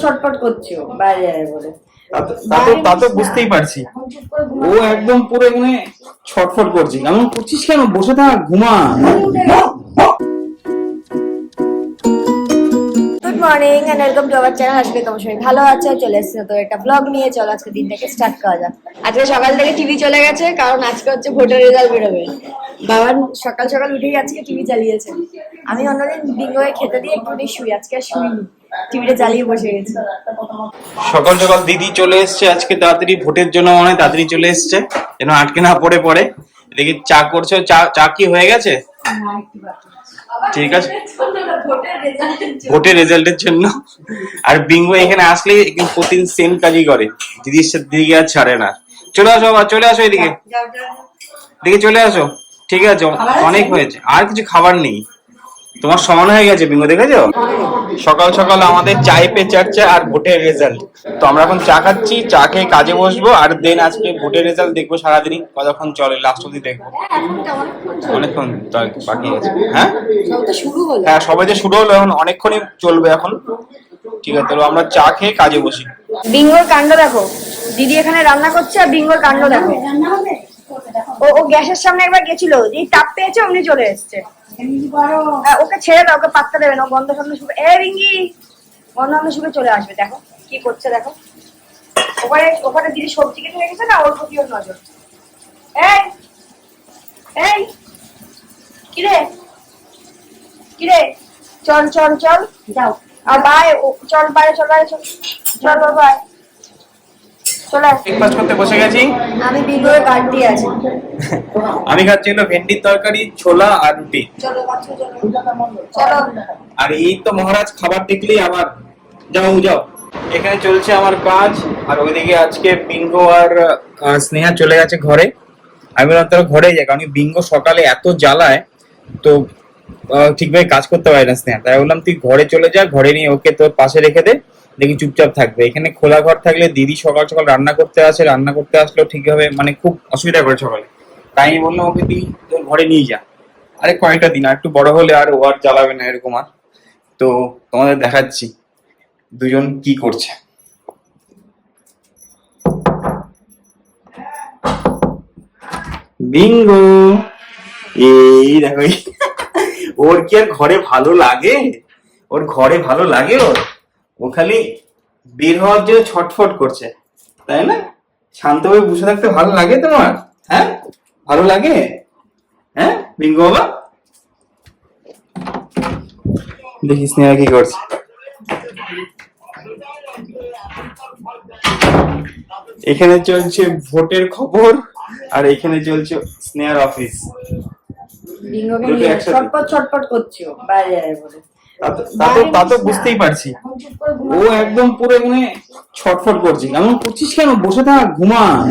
ছটফট করছ বাইরে যাবে বলে। তা তো- বুঝতেই পারছি। ও একদম পুরো মানে ছটফট করছে। এমন করছিস কেন? বসে থাক ঘুমা। Morning and welcome to our channel আজকে তোমার সবাই ভালো আছে? চলে এসেছে তো একটা ব্লগ নিয়ে। চলো আজকে দিনটাকে স্টার্ট করা যাক। আজকে সকাল থেকে টিভি চলে গেছে কারণ আজকে হচ্ছে ভোটের রেজাল্ট বেরোবে। বাবার সকাল সকাল উঠেই আজকে টিভি চালিয়েছে। আমি অন্যদিন বিঙ্গোয়ে খেতে দিয়ে একটু শুই আজকে আর শুইনি। টিভিটা চালিয়ে বসে গেছি। সকাল সকাল দিদি চলে এসছে আজকে তাড়াতাড়ি ভোটের জন্য অনেক তাড়াতাড়ি চলে এসছে। যেন আটকে না পড়ে পড়ে। দেখি চা করছ চা চা কি হয়ে গেছে? ঠিক আছে। ভোটের রেজাল্টের জন্য। আর বিঙ্গো এখানে আসলে প্রতিদিন সেম কাজই করে। দিদির সাথে দিদিকে আর ছাড়ে না। চলে আসো আবার চলে আসো এদিকে। দিকে চলে আসো। ঠিক আছে অনেক হয়েছে। আর কিছু খাবার নেই। তোমার সমান হয়ে গেছে বিঙ্গো দেখেছ? সকাল সকাল আমাদের চাই পে চর্চা আর ভোটের রেজাল্ট তো আমরা এখন চা খাচ্ছি চা খেয়ে কাজে বসবো আর দেন আজকে ভোটের রেজাল্ট দেখব সারাদিনই কতক্ষণ চলে লাস্ট অব্দি দেখব। অনেকক্ষণ আর কি বাকি আছে। হ্যাঁ? হ্যাঁ সবাই যে শুরু হলো এখন অনেকক্ষণই চলবে এখন। ঠিক আছে তাহলে আমরা চা খেয়ে কাজে বসি। বিঙ্গোর কাণ্ড দেখো। দিদি এখানে রান্না করছে আর বিঙ্গোর কাণ্ড দেখো। ও ও গ্যাসের সামনে একবার গেছিল। যেই তাপ পেয়েছে অমনি চলে এসছে। হ্যাঁ, ওকে ছেড়ে দাও, ওকে পাত্তা দেবে না গন্ধ গন্ধ শুকে এ, রিঙ্গি! গন্ধ গন্ধ শুকে চলে আসবে, দেখো, কি করছে, দেখো। ওখানে ওখানে দিদি সবজি কেটে রেখেছে না, ওর প্রতি নজর। এই এই, কিরে? কিরে? চল চল চল, যাও। আর বাই চল বাইরে চল চল। চল চল বাই। চলে ব্রেকফাস্ট করতে বসে গেছি। আমি দিয়ে আছি। আমি খাচ্ছি হলো ভেন্ডির তরকারি ছোলা আর রুটি। আর এই তো মহারাজ খাবার দেখলেই আবার। যাও যাও। এখানে চলছে আমার কাজ আর ওইদিকে আজকে বিঙ্গো আর স্নেহা চলে গেছে ঘরে। আমি বললাম তোরা ঘরে যাই কারণ বিঙ্গো সকালে এত জ্বালায় তো ঠিকভাবে কাজ করতে পারে না স্নেহা। তাই বললাম তুই ঘরে চলে যা ঘরে নিয়ে ওকে তোর পাশে রেখে দে। দেখি চুপচাপ থাকবে। এখানে খোলা ঘর থাকলে দিদি সকাল সকাল রান্না করতে আসে, রান্না করতে আসলেও ঠিকভাবে মানে খুব অসুবিধা করে সকালে। তাই আমি বললাম, ওকে তুই তোর ঘরে নিয়ে যা। আরে কয়েকটা দিন, আর একটু বড় হলে আর ও আর জ্বালাবে না এরকম আর। তো তোমাদের দেখাচ্ছি দুজন কি করছে। বিঙ্গো, এই দেখো ওর কি আর ঘরে ভালো লাগে? ওর ঘরে ভালো লাগে ওর? ও খালি বের হওয়ার জন্য ছটফট করছে তাই না? শান্তভাবে বসে থাকতে ভালো লাগে তোমার? হ্যাঁ? ভালো লাগে? হ্যাঁ বিঙ্গো বাবা? দেখি স্নেহা কি করছে। এখানে চলছে ভোটের খবর আর এখানে চলছে স্নেহার অফিস একসাথে। ছটপট ছটপট করছ বাইরে বলে। তা তো- তা তো বুঝতেই পারছি। ও একদম পুরো মানে ছটফট করছে। এমন করছিস কেন? বসে থাক ঘুমা।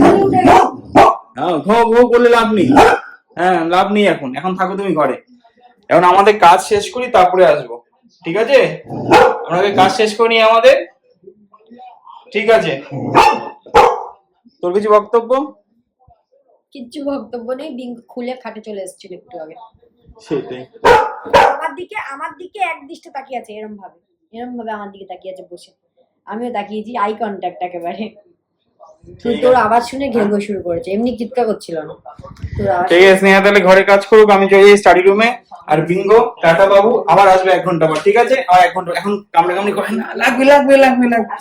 হ্যাঁ ঘো ঘো করলে লাভ নেই। হ্যাঁ লাভ নেই এখন। এখন থাকো তুমি ঘরে। এখন আমাদের কাজ শেষ করি তারপরে আসব। ঠিক আছে? আমাদের কাজ শেষ করি আমাদের? ঠিক আছে। তোর কিছু বক্তব্য? কিচ্ছু বক্তব্য নেই। বিঙ্গো খুলে খাটে চলে এসেছিল একটু আগে। সেটাই। আমার দিকে, আমার দিকে এক দৃষ্টে তাকিয়ে আছে এরম ভাবে এরম ভাবে আমার দিকে তাকিয়ে আছে বসে। আমিও তাকিয়েছি আই কন্ট্যাক্ট একেবারে। তোর আওয়াজ শুনে ঘেঙ্গো শুরু করেছে এমনি চিৎকার করছিল না। ঠিক আছে স্নেহা তাহলে ঘরে কাজ করুক আমি চলে যাই স্টাডি রুমে আর বিঙ্গো টাটা বাবু আবার আসবে এক ঘণ্টা পর ঠিক আছে? আর এক ঘণ্টা এখন কামড়ে কামড়ি করে না লাগবে লাগবে লাগবে লাগবে।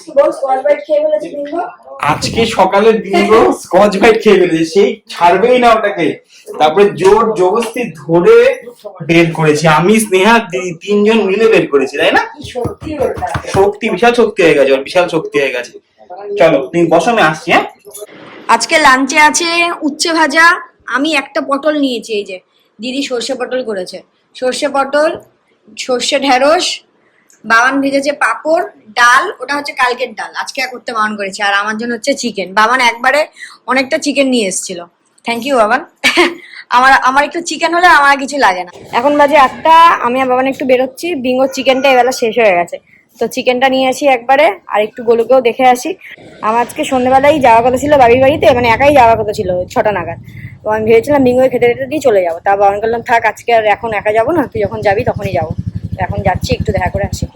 আজকে সকালে বিঙ্গো স্কচ বাইট খেয়ে ফেলেছে সেই ছাড়বেই না ওটাকে। তারপরে জোর জবরদস্তি ধরে বের করেছি আমি স্নেহা তিনজন মিলে বের করেছি তাই না? শক্তি বিশাল শক্তি হয়ে গেছে ওর বিশাল শক্তি হয়ে গেছে। চলো, তুমি বসো, আমি আসছি হ্যাঁ? আজকে লাঞ্চে আছে উচ্ছে ভাজা। আমি একটা পটল নিয়েছি, এই যে। দিদি সর্ষে পটল করেছে। সর্ষে পটল, সর্ষে ঢেঁড়স, বাবান ভেজেছে পাপড়, ডাল, ওটা হচ্ছে কালকের ডাল। আজকে আর করতে বাবান করেছে। আর আমার জন্য হচ্ছে চিকেন বাবান একবারে অনেকটা চিকেন নিয়ে এসেছিল। Thank you Baban. আমার আমার একটু চিকেন হলে আমার কিছু লাগে না। এখন বাজে আটটা। আমি আর বাবান একটু বেরোচ্ছি। বিঙ্গো চিকেনটা এবেলা শেষ হয়ে গেছে। তো চিকেনটা নিয়ে আসি একবারে আর একটু গোলুকেও দেখে আসি। আমার আজকে সন্ধ্যেবেলায় যাওয়ার কথা ছিল বাবির বাড়িতে মানে একাই যাওয়ার কথা ছিল ছটা নাগাদ। তো আমি ভেবেছিলাম বিঙ্গো খেতে টেতে দিয়ে চলে যাব। তা বাবা বললাম থাক আজকে আর এখন একা যাব না তুই যখন যাবি তখনই যাব। এখন যাচ্ছি একটু দেখা করে আসি।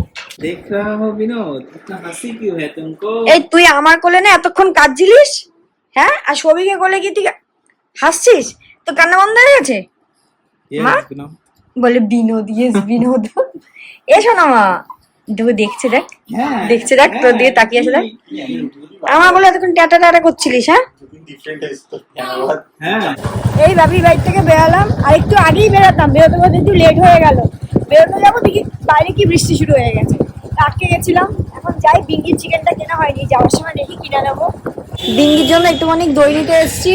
এই তুই আমার কোলে না এতক্ষণ কাঁদছিলিস? হ্যাঁ? আর সবিকে কোলে কি তুই হাসছিস? তো কান্না বন্ধ হয়ে গেছে? মা? বলে বিনোদ ইয়েস বিনোদ। এসো না মা তোকে দেখছে দেখ। হ্যাঁ। দেখছে দেখ তোর দিকে তাকিয়ে আছে দেখ। আমার বলে এতক্ষণ টাটা টাটা করছিলিস হ্যাঁ? হ্যাঁ। এই বাপি বাড়ি থেকে বেরালাম আর একটু আগেই বেরাতাম বেরোতে বেরোতে একটু লেট হয়ে গেল। বেরোতে যাব দেখি বাইরে কি বৃষ্টি শুরু হয়ে গেছে। আটকে গেছিলাম এখন যাই বিঙ্গির চিকেনটা কেনা হয়নি যাওয়ার সময় দেখি কিনে নেব। বিঙ্গির জন্য একটুখানি দই নিতে এসেছি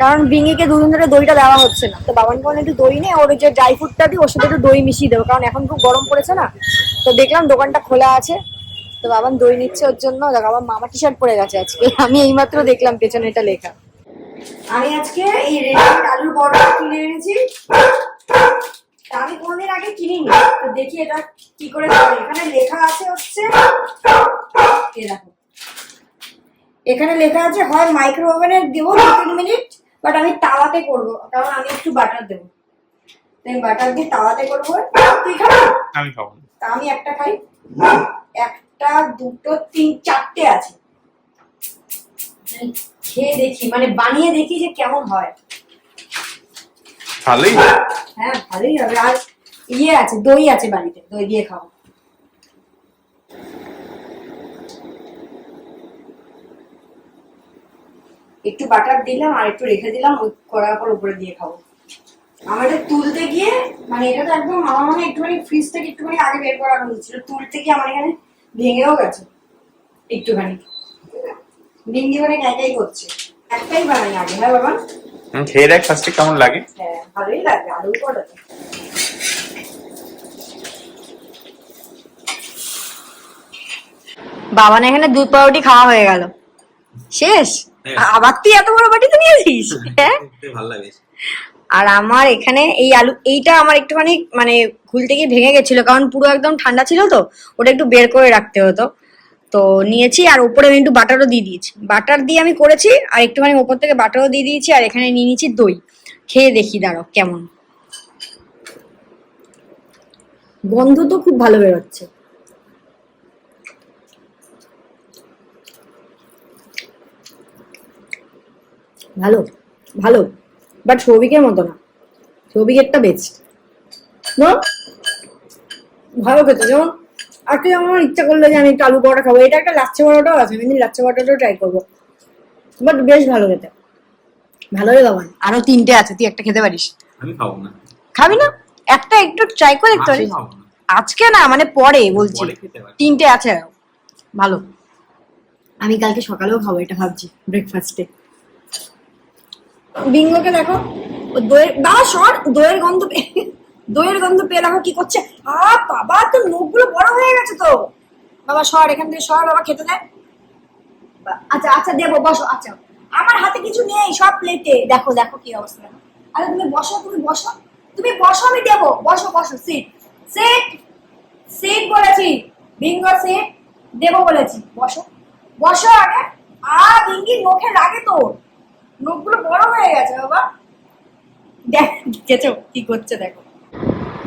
কারণ বিঙ্গিকে দুদিন ধরে দইটা দেওয়া হচ্ছে না। তো বাবান কোনো একটু দই নেই ওর ওই যে ড্রাই ফ্রুটটা দিই ওর সাথে একটু দই মিশিয়ে দেবো কারণ এখন খুব গরম পড়েছে না তো দেখলাম দোকানটা খোলা আছে। তো বাবান দই নিচ্ছে ওর জন্য। দেখো আমার মামা টি শার্ট পরে গেছে আজকে। আমি এইমাত্র দেখলাম পেছনে এটা লেখা। আমি আজকে এই রেডিমেড আলুর বড়া কিনে এনেছি। আমি কোনদিন আগে কিনিনি। তো দেখি এটা কি করে এখানে লেখা আছে হচ্ছে দেখো। এখানে লেখা আছে, হয় মাইক্রো ওভেনে দেবো দু তিন মিনিট বাট আমি তাওয়াতে করব। কারণ আমি একটু বাটার দেবো। আমি বাটার দিয়ে তাওয়াতে করব। তুই খাবি? আমি খাব। তা আমি একটা খাই? একটা দুটো তিন চারটে আছে। খেয়ে দেখি মানে বানিয়ে দেখি যে কেমন হয়। ভালোই হ্যাঁ। ভালোই হবে। আর ইয়ে আছে দই আছে বাড়িতে দই দিয়ে খাও একটু বাটার দিলাম আর একটু রেখে দিলাম ওই করার পর উপরে দিয়ে খাব। এটা তুলতে গিয়ে মানে এটা তো একদম আমার মনে হয় একটুখানি ফ্রিজ থেকে একটুখানি আগে বের করা হয়েছিল তুলতে গিয়ে আমার এখানে ভেঙেও গেছে একটুখানি। ভিঙ্গি মানে একাই করছে একটাই বানাই আগে হ্যাঁ বাবা? হুম, খেয়ে দেখ ফার্স্টে কেমন লাগে। হ্যাঁ ভালোই লাগবে আলুর পরোটা। তো। বাবান এখানে দুধ পাউরুটি খাওয়া হয়ে গেল। শেষ? হ্যাঁ। আবার তুই এত বড় বাটিতে নিয়েছিস হ্যাঁ? ভালো লাগে। আর আমার এখানে এই আলু, এইটা আমার একটুখানি মানে খুলতে গিয়ে ভেঙে গেছিল, কারণ পুরো একদম ঠান্ডা ছিল তো, ওটা একটু বের করে রাখতে হতো। তো নিয়েছি, আর উপরে আমি একটু বাটারও দিয়ে দিয়েছি। বাটার দিয়ে আমি করেছি, আর একটুখানি ওপর থেকে বাটারও দিয়ে দিয়েছি, আর এখানে নিয়ে নিয়েছি দই। খেয়ে দেখি দাঁড়ো কেমন। গন্ধ তো খুব ভালো বেরোচ্ছে। ভালো ভালো। বাট সৌভিকের মতো না। সৌভিকেরটা বেস্ট না ভালো খেতে। যেমন আজকে যেমন আমার ইচ্ছা করল যে আমি একটু আলু পরোটা খাব। এটা একটা লাচ্ছা পরোটাও আছে। আমি লাচ্ছা পরোটাটাও ট্রাই করব। বাট বেশ ভালো খেতে। ভালো রে বাবা আরও তিনটে আছে। তুই একটা খেতে পারিস? আমি খাব না। খাবি না? একটা একটু ট্রাই করে দেখতে পারিস আজকে না মানে পরে বলছি। তিনটে আছে। ভালো। আমি কালকে সকালেও খাব এটা ভাবছি। ব্রেকফাস্টে বিঙ্গোকে দেখো দইয়ের বা সর দইয়ের গন্ধ পেয়ে দইয়ের গন্ধ পেয়ে দেখো কি করছে। আ, বাবা, তো নখগুলো বড় হয়ে গেছে তো। বাবা, সর, এখান থেকে সর, বাবা, খেতে দেয় আচ্ছা আচ্ছা দেবো, বসো আচ্ছা। আমার হাতে কিছু নেই, সব প্লেটে দেখো দেখো কি অবস্থা। দেখো আরে, তুমি বসো তুমি বসো। তুমি বসো, আমি দেবো। বসো বসো সিট সিট সিট বলেছি। বিঙ্গো সিট দেবো বলেছি। বসো। বসো আগে। আ বিঙ্গি নখে লাগে তো নখগুলো বড় হয়ে গেছে বাবা। দেখ দেখেছ? কি করছে দেখো।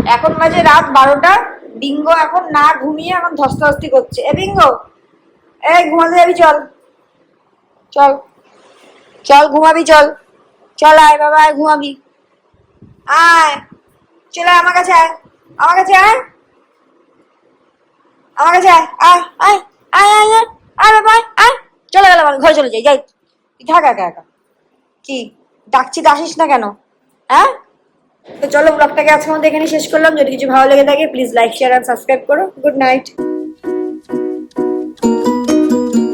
এখন বাজে রাত বারোটা। বিঙ্গো এখন না ঘুমিয়ে এখন ধস্তাধস্তি করছে। এ বিঙ্গো এই ঘুমাতে যাবি চল। চল। চল ঘুমাবি চল। চল আয় বাবা আয় ঘুমাবি। আয়। চলে আয় আমার কাছে আয়। আমার কাছে আয়। আমার কাছে আয়। আয় আয় আয় আয় আয় বাবা আয়, আয়। চলে গেলাম আমি ঘরে চলে যাই যাই। তুই থাক একা একা। কি? ডাকছি তো আসিস না কেন? হ্যাঁ? তো চলো ব্লগটাকে আজকে আমাদের এখানে শেষ করলাম। যদি কিছু ভালো লেগে থাকে প্লিজ লাইক শেয়ার আর সাবস্ক্রাইব করো। Good night